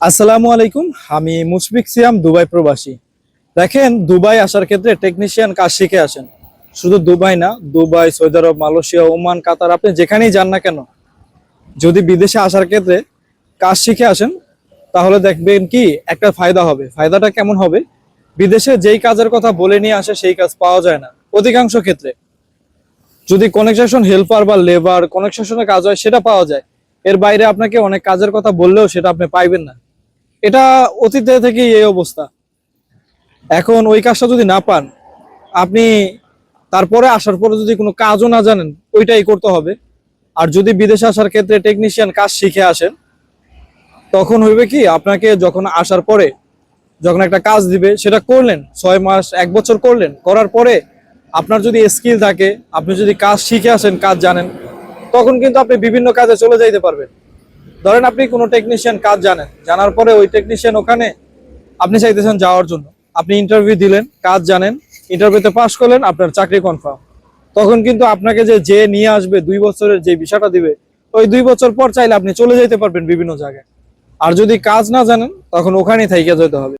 আসসালামু আলাইকুম, আমি মুশফিক সিয়াম, দুবাই প্রবাসী। দেখেন, দুবাই আসার ক্ষেত্রে টেকনিশিয়ান কাজ শিখে আসেন। শুধু দুবাই না, দুবাই, সৌদি আরব, মালয়েশিয়া, ওমান, কাতার, আপনি যেখানেই যান না কেন, যদি বিদেশে আসার ক্ষেত্রে কাজ শিখে আসেন, তাহলে দেখবেন কি, একটা ফায়দা হবে। ফায়দাটা কেমন হবে? বিদেশে যেই কাজের কথা বলে নিয়ে আসে, সেই কাজ পাওয়া যায় না। অধিকাংশ ক্ষেত্রে। যদি কনেকশন হেল্পার বা লেবার কনেকশনের কাজ হয়, সেটা পাওয়া যায়। এর বাইরে আপনাকে অনেক কাজের কথা বললেও সেটা আপনি পাইবেন না। এটা অতীতে থেকেই এই অবস্থা। এখন ওই কাজটা যদি না পান, আপনি তারপরে আসার পরে যদি কোনো কাজও না জানেন, ওইটাই করতে হবে। আর যদি বিদেশে আসার ক্ষেত্রে টেকনিশিয়ান কাজ শিখে আসেন, তখন হইবে কি, আপনাকে যখন আসার পরে যখন একটা কাজ দিবে, সেটা করলেন, ছয় মাস, এক বছর করলেন, করার পরে আপনার যদি স্কিল থাকে, আপনি যদি কাজ শিখে আসেন, কাজ জানেন, তখন কিন্তু আপনি বিভিন্ন কাজে চলে যাইতে পারবেন। ধরেন আপনি কোনো টেকনিশিয়ান কাজ জানেন, জানার পরে ওই টেকনিশিয়ান ওখানে আপনি চাইতেছেন যাওয়ার জন্য। আপনি ইন্টারভিউ দিলেন, কাজ জানেন ইন্টারভিউতে পাস করলেন, আপনার চাকরি কনফার্ম তখন কিন্তু আপনাকে যে যে নিয়ে আসবে, দুই বছরের যে বিষয়টা দিবে, ওই দুই বছর পর চাইলে আপনি চলে যেতে পারবেন বিভিন্ন জায়গায়। আর যদি কাজ না জানেন, তখন ওখানেই থাইকে যেতে হবে।